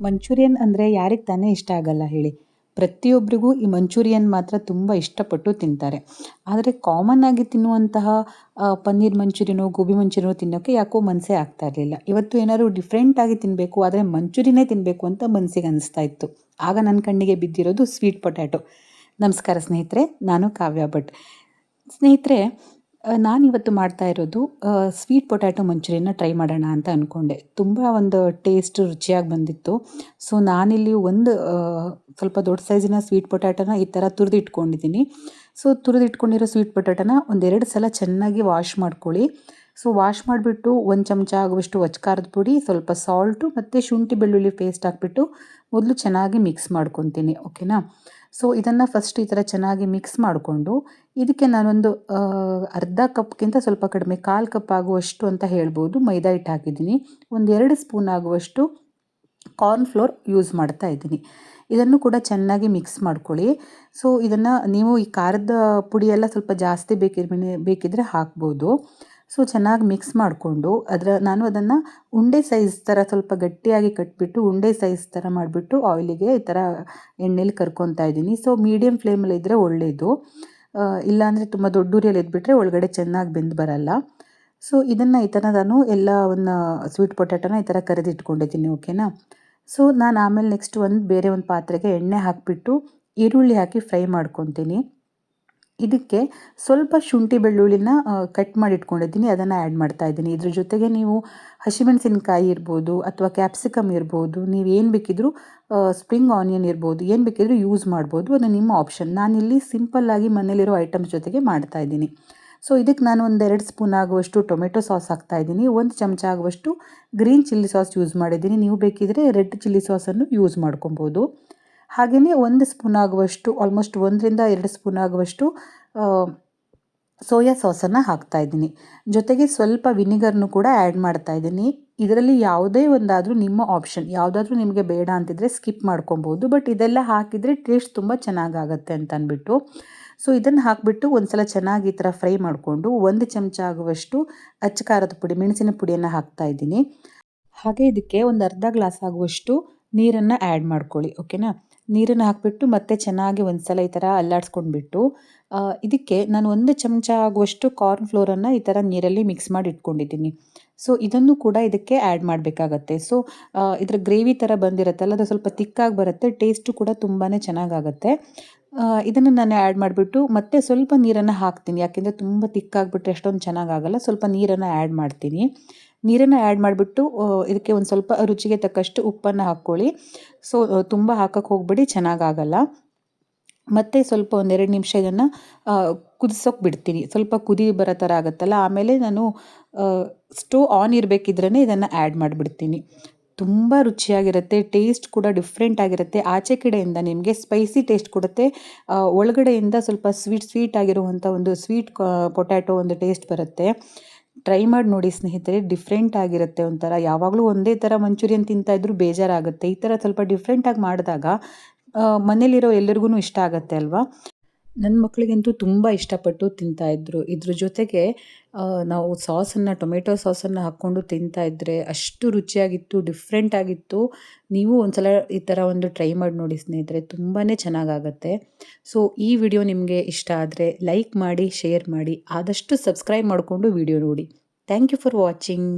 Manchurian ಅಂದರೆ ಯಾರಿಗೆ ತಾನೇ ಇಷ್ಟ ಆಗಲ್ಲ ಹೇಳಿ. ಪ್ರತಿಯೊಬ್ಬರಿಗೂ ಈ ಮಂಚೂರಿಯನ್ ಮಾತ್ರ ತುಂಬ ಇಷ್ಟಪಟ್ಟು ತಿಂತಾರೆ. ಆದರೆ ಕಾಮನ್ ಆಗಿ ತಿನ್ನುವಂತಹ ಪನ್ನೀರ್ ಮಂಚೂರಿಯನೋ ಗೋಬಿ ಮಂಚೂರಿಯನೋ ತಿನ್ನೋಕ್ಕೆ ಯಾಕೋ ಮನಸ್ಸೇ ಆಗ್ತಾ ಇರಲಿಲ್ಲ. ಇವತ್ತು ಏನಾದ್ರು ಡಿಫ್ರೆಂಟಾಗಿ ತಿನ್ನಬೇಕು ಆದರೆ ಮಂಚೂರಿನೇ ತಿನ್ನಬೇಕು ಅಂತ ಮನಸ್ಸಿಗೆ ಅನಿಸ್ತಾ ಇತ್ತು. ಆಗ ನನ್ನ ಕಣ್ಣಿಗೆ ಬಿದ್ದಿರೋದು ಸ್ವೀಟ್ ಪೊಟ್ಯಾಟೊ ನಮಸ್ಕಾರ ಸ್ನೇಹಿತರೆ, ನಾನು ಕಾವ್ಯ ಭಟ್. ಸ್ನೇಹಿತರೆ ನಾನಿವತ್ತು ಮಾಡ್ತಾ ಇರೋದು ಸ್ವೀಟ್ ಪೊಟ್ಯಾಟೊ ಮಂಚೂರಿಯನ್ನ ಟ್ರೈ ಮಾಡೋಣ ಅಂತ ಅಂದ್ಕೊಂಡೆ ತುಂಬ ಒಂದು ಟೇಸ್ಟ್ ರುಚಿಯಾಗಿ ಬಂದಿತ್ತು. ಸೊ ನಾನಿಲ್ಲಿ ಒಂದು ಸ್ವಲ್ಪ ದೊಡ್ಡ ಸೈಜಿನ ಸ್ವೀಟ್ ಪೊಟ್ಯಾಟೊನ ಈ ಥರ ತುರಿದು ಇಟ್ಕೊಂಡಿದ್ದೀನಿ ಸೊ ತುರಿದು ಇಟ್ಕೊಂಡಿರೋ ಸ್ವೀಟ್ ಪೊಟ್ಯಾಟೊನ ಒಂದೆರಡು ಸಲ ಚೆನ್ನಾಗಿ ವಾಶ್ ಮಾಡ್ಕೊಳ್ಳಿ. ಸೊ ವಾಶ್ ಮಾಡಿಬಿಟ್ಟು ಒಂದು ಚಮಚ ಆಗುವಷ್ಟು ಒಚ್ಕಾರದ ಪುಡಿ, ಸ್ವಲ್ಪ ಸಾಲ್ಟು ಮತ್ತು ಶುಂಠಿ ಬೆಳ್ಳುಳ್ಳಿ ಪೇಸ್ಟ್ ಹಾಕ್ಬಿಟ್ಟು ಮೊದಲು ಚೆನ್ನಾಗಿ ಮಿಕ್ಸ್ ಮಾಡ್ಕೊತೀನಿ ಓಕೆನಾ ಸೊ ಇದನ್ನು ಫಸ್ಟ್ ಈ ಥರ ಚೆನ್ನಾಗಿ ಮಿಕ್ಸ್ ಮಾಡಿಕೊಂಡು, ಇದಕ್ಕೆ ನಾನೊಂದು ಅರ್ಧ ಕಪ್ಗಿಂತ ಸ್ವಲ್ಪ ಕಡಿಮೆ, ಕಾಲು ಕಪ್ ಆಗುವಷ್ಟು ಅಂತ ಹೇಳ್ಬೋದು. ಮೈದಾ ಹಿಟ್ಟು ಹಾಕಿದ್ದೀನಿ. ಒಂದು ಎರಡು ಸ್ಪೂನ್ ಆಗುವಷ್ಟು ಕಾರ್ನ್ ಫ್ಲೋರ್ ಯೂಸ್ ಮಾಡ್ತಾ ಇದ್ದೀನಿ. ಇದನ್ನು ಕೂಡ ಚೆನ್ನಾಗಿ ಮಿಕ್ಸ್ ಮಾಡ್ಕೊಳ್ಳಿ. ಸೊ ಇದನ್ನು ನೀವು ಈ ಖಾರದ ಪುಡಿಯೆಲ್ಲ ಸ್ವಲ್ಪ ಜಾಸ್ತಿ ಬೇಕಿದ್ರೆ ಬೇಕಿದ್ರೆ ಹಾಕ್ಬೋದು. ಸೊ ಚೆನ್ನಾಗಿ ಮಿಕ್ಸ್ ಮಾಡಿಕೊಂಡು ಅದರ ನಾನು ಅದನ್ನು ಉಂಡೆ ಸೈಜ್ ಥರ ಸ್ವಲ್ಪ ಗಟ್ಟಿಯಾಗಿ ಕಟ್ಬಿಟ್ಟು ಉಂಡೆ ಸೈಜ್ ಥರ ಮಾಡಿಬಿಟ್ಟು ಆಯಿಲಿಗೆ ಈ ಥರ ಎಣ್ಣೆಲಿ ಕರ್ಕೊತಾ ಇದ್ದೀನಿ. ಸೊ ಮೀಡಿಯಮ್ ಫ್ಲೇಮಲ್ಲಿ ಇದ್ದರೆ ಒಳ್ಳೆಯದು ಇಲ್ಲಾಂದರೆ ತುಂಬ ದೊಡ್ಡ ಉರಿಯಲ್ಲಿ ಎದ್ಬಿಟ್ರೆ ಒಳಗಡೆ ಚೆನ್ನಾಗಿ ಬೆಂದು ಬರಲ್ಲ. ಸೊ ಇದನ್ನು ಈ ಥರ ನಾನು ಎಲ್ಲವನ್ನು ಸ್ವೀಟ್ ಪೊಟ್ಯಾಟೋನ ಈ ಥರ ಕರೆದಿಟ್ಕೊಂಡಿದ್ದೀನಿ ಓಕೆನಾ ಸೊ ನಾನು ಆಮೇಲೆ ನೆಕ್ಸ್ಟ್ ಒಂದು, ಬೇರೆ ಒಂದು ಪಾತ್ರೆಗೆ ಎಣ್ಣೆ ಹಾಕಿಬಿಟ್ಟು ಈರುಳ್ಳಿ ಹಾಕಿ ಫ್ರೈ ಮಾಡ್ಕೊತೀನಿ. ಇದಕ್ಕೆ ಸ್ವಲ್ಪ ಶುಂಠಿ ಬೆಳ್ಳುಳ್ಳಿನ ಕಟ್ ಮಾಡಿ ಇಟ್ಕೊಂಡಿದ್ದೀನಿ ಅದನ್ನು ಆ್ಯಡ್ ಮಾಡ್ತಾ ಇದ್ದೀನಿ. ಇದ್ರ ಜೊತೆಗೆ ನೀವು ಹಸಿಮೆಣಸಿನಕಾಯಿ ಇರ್ಬೋದು ಅಥವಾ ಕ್ಯಾಪ್ಸಿಕಮ್ ಇರ್ಬೋದು, ನೀವು ಏನು ಬೇಕಿದ್ರೂ ಸ್ಪ್ರಿಂಗ್ ಆನಿಯನ್ ಇರ್ಬೋದು, ಏನು ಬೇಕಿದ್ರೂ ಯೂಸ್ ಮಾಡ್ಬೋದು. ಅದು ನಿಮ್ಮ ಆಪ್ಷನ್ ನಾನಿಲ್ಲಿ ಸಿಂಪಲ್ಲಾಗಿ ಮನೇಲಿರೋ ಐಟಮ್ಸ್ ಜೊತೆಗೆ ಮಾಡ್ತಾ ಇದ್ದೀನಿ. ಸೊ ಇದಕ್ಕೆ ನಾನು ಒಂದೆರಡು ಸ್ಪೂನ್ ಆಗುವಷ್ಟು ಟೊಮೆಟೊ ಸಾಸ್ ಹಾಕ್ತಾ ಇದ್ದೀನಿ. ಒಂದು ಚಮಚ ಆಗುವಷ್ಟು ಗ್ರೀನ್ ಚಿಲ್ಲಿ ಸಾಸ್ ಯೂಸ್ ಮಾಡಿದ್ದೀನಿ. ನೀವು ಬೇಕಿದ್ರೆ ರೆಡ್ ಚಿಲ್ಲಿ ಸಾಸನ್ನು ಯೂಸ್ ಮಾಡ್ಕೊಬೋದು. ಹಾಗೆಯೇ ಒಂದು ಸ್ಪೂನ್ ಆಗುವಷ್ಟು ಆಲ್ಮೋಸ್ಟ್ ಒಂದರಿಂದ ಎರಡು ಸ್ಪೂನ್ ಆಗುವಷ್ಟು ಸೋಯಾ ಸಾಸನ್ನು ಇದ್ದೀನಿ. ಜೊತೆಗೆ ಸ್ವಲ್ಪ ವಿನಿಗರ್ನು ಕೂಡ ಆ್ಯಡ್ ಮಾಡ್ತಾ ಇದ್ದೀನಿ. ಇದರಲ್ಲಿ ಯಾವುದೇ ಒಂದಾದರೂ ನಿಮ್ಮ ಆಪ್ಷನ್ ಯಾವುದಾದ್ರೂ ನಿಮಗೆ ಬೇಡ ಅಂತಿದ್ರೆ ಸ್ಕಿಪ್ ಮಾಡ್ಕೊಬೋದು ಬಟ್ ಇದೆಲ್ಲ ಹಾಕಿದರೆ ಟೇಸ್ಟ್ ತುಂಬ ಚೆನ್ನಾಗಾಗತ್ತೆ ಅಂತ ಅಂದ್ಬಿಟ್ಟು. ಸೊ ಇದನ್ನು ಹಾಕಿಬಿಟ್ಟು ಒಂದು ಸಲ ಚೆನ್ನಾಗಿ ಈ ಥರ ಫ್ರೈ ಮಾಡಿಕೊಂಡು ಒಂದು ಚಮಚ ಆಗುವಷ್ಟು ಅಚ್ಚ ಖಾರದ ಪುಡಿ, ಮೆಣಸಿನ ಪುಡಿಯನ್ನು ಹಾಕ್ತಾ ಇದ್ದೀನಿ. ಹಾಗೆ ಇದಕ್ಕೆ ಒಂದು ಅರ್ಧ ಗ್ಲಾಸ್ ಆಗುವಷ್ಟು ನೀರನ್ನು ಆ್ಯಡ್ ಮಾಡ್ಕೊಳ್ಳಿ ಓಕೆನಾ ನೀರನ್ನು ಹಾಕಿಬಿಟ್ಟು ಮತ್ತೆ ಚೆನ್ನಾಗಿ ಒಂದು ಸಲ ಈ ಥರ ಅಲ್ಲಾಡಿಸ್ಕೊಂಡ್ಬಿಟ್ಟು ಇದಕ್ಕೆ ನಾನು ಒಂದು ಚಮಚ ಆಗುವಷ್ಟು ಕಾರ್ನ್ ಫ್ಲೋರನ್ನು ಈ ಥರ ನೀರಲ್ಲಿ ಮಿಕ್ಸ್ ಮಾಡಿ ಇಟ್ಕೊಂಡಿದ್ದೀನಿ. ಸೊ ಇದನ್ನು ಕೂಡ ಇದಕ್ಕೆ ಆ್ಯಡ್ ಮಾಡಬೇಕಾಗತ್ತೆ. ಸೊ ಇದರ ಗ್ರೇವಿ ಥರ ಬಂದಿರುತ್ತಲ್ಲ, ಅದು ಸ್ವಲ್ಪ ತಿಕ್ಕಾಗಿ ಬರುತ್ತೆ ಟೇಸ್ಟು ಕೂಡ ತುಂಬಾ ಚೆನ್ನಾಗಾಗತ್ತೆ. ಇದನ್ನು ನಾನು ಆ್ಯಡ್ ಮಾಡಿಬಿಟ್ಟು ಮತ್ತೆ ಸ್ವಲ್ಪ ನೀರನ್ನು ಹಾಕ್ತೀನಿ. ಯಾಕೆಂದರೆ ತುಂಬ ತಿಕ್ಕಾಗಿಬಿಟ್ರೆ ಅಷ್ಟೊಂದು ಚೆನ್ನಾಗಾಗಲ್ಲ ಸ್ವಲ್ಪ ನೀರನ್ನು ಆ್ಯಡ್ ಮಾಡ್ತೀನಿ. ನೀರನ್ನು ಆ್ಯಡ್ ಮಾಡಿಬಿಟ್ಟು ಇದಕ್ಕೆ ಒಂದು ಸ್ವಲ್ಪ ರುಚಿಗೆ ತಕ್ಕಷ್ಟು ಉಪ್ಪನ್ನು ಹಾಕ್ಕೊಳ್ಳಿ. ಸೊ ತುಂಬ ಹಾಕಕ್ಕೆ ಹೋಗ್ಬಿಡಿ ಚೆನ್ನಾಗಾಗಲ್ಲ ಮತ್ತು ಸ್ವಲ್ಪ ಒಂದೆರಡು ನಿಮಿಷ ಇದನ್ನು ಕುದಿಸೋಕೆ ಬಿಡ್ತೀನಿ. ಸ್ವಲ್ಪ ಕುದಿ ಬರೋ ಥರ ಆಗುತ್ತಲ್ಲ. ಆಮೇಲೆ ನಾನು ಸ್ಟೋವ್ ಆನ್ ಇರಬೇಕಿದ್ರೇ ಇದನ್ನು ಆ್ಯಡ್ ಮಾಡಿಬಿಡ್ತೀನಿ. ತುಂಬ ರುಚಿಯಾಗಿರುತ್ತೆ ಟೇಸ್ಟ್ ಕೂಡ ಡಿಫ್ರೆಂಟ್ ಆಗಿರುತ್ತೆ. ಆಚೆ ಕಡೆಯಿಂದ ನಿಮಗೆ ಸ್ಪೈಸಿ ಟೇಸ್ಟ್ ಕೊಡುತ್ತೆ. ಒಳಗಡೆಯಿಂದ ಸ್ವಲ್ಪ ಸ್ವೀಟ್ ಸ್ವೀಟ್ ಆಗಿರುವಂಥ ಒಂದು ಸ್ವೀಟ್ ಪೊಟ್ಯಾಟೊ ಒಂದು ಟೇಸ್ಟ್ ಬರುತ್ತೆ. ಟ್ರೈ ಮಾಡಿ ನೋಡಿ ಸ್ನೇಹಿತರೆ ಡಿಫ್ರೆಂಟ್ ಆಗಿರುತ್ತೆ ಒಂಥರ. ಯಾವಾಗಲೂ ಒಂದೇ ಥರ ಮಂಚೂರಿಯನ್ ತಿಂತಾಯಿದ್ರು ಬೇಜಾರಾಗುತ್ತೆ. ಈ ಥರ ಸ್ವಲ್ಪ ಡಿಫ್ರೆಂಟಾಗಿ ಮಾಡಿದಾಗ ಮನೇಲಿರೋ ಎಲ್ಲರಿಗೂ ಇಷ್ಟ ಆಗುತ್ತೆ ಅಲ್ವಾ? ನನ್ನ ಮಕ್ಕಳಿಗಂತೂ ತುಂಬ ಇಷ್ಟಪಟ್ಟು ತಿಂತಾಯಿದ್ರು ಇದ್ರ. ಜೊತೆಗೆ ನಾವು ಸಾಸನ್ನು, ಟೊಮೆಟೊ ಸಾಸನ್ನು ಹಾಕ್ಕೊಂಡು ತಿಂತಾಯಿದ್ರೆ ಅಷ್ಟು ರುಚಿಯಾಗಿತ್ತು, ಡಿಫ್ರೆಂಟ್ ಆಗಿತ್ತು. ನೀವು ಒಂದ್ಸಲ ಈ ಥರ ಒಂದು ಟ್ರೈ ಮಾಡಿ ನೋಡಿ ಸ್ನೇಹಿತರೆ ತುಂಬಾ ಚೆನ್ನಾಗಾಗತ್ತೆ. ಸೊ, ಈ ವಿಡಿಯೋ ನಿಮಗೆ ಇಷ್ಟ ಆದರೆ ಲೈಕ್ ಮಾಡಿ, ಶೇರ್ ಮಾಡಿ, ಆದಷ್ಟು ಸಬ್ಸ್ಕ್ರೈಬ್ ಮಾಡಿಕೊಂಡು ವಿಡಿಯೋ ನೋಡಿ. Thank you for watching.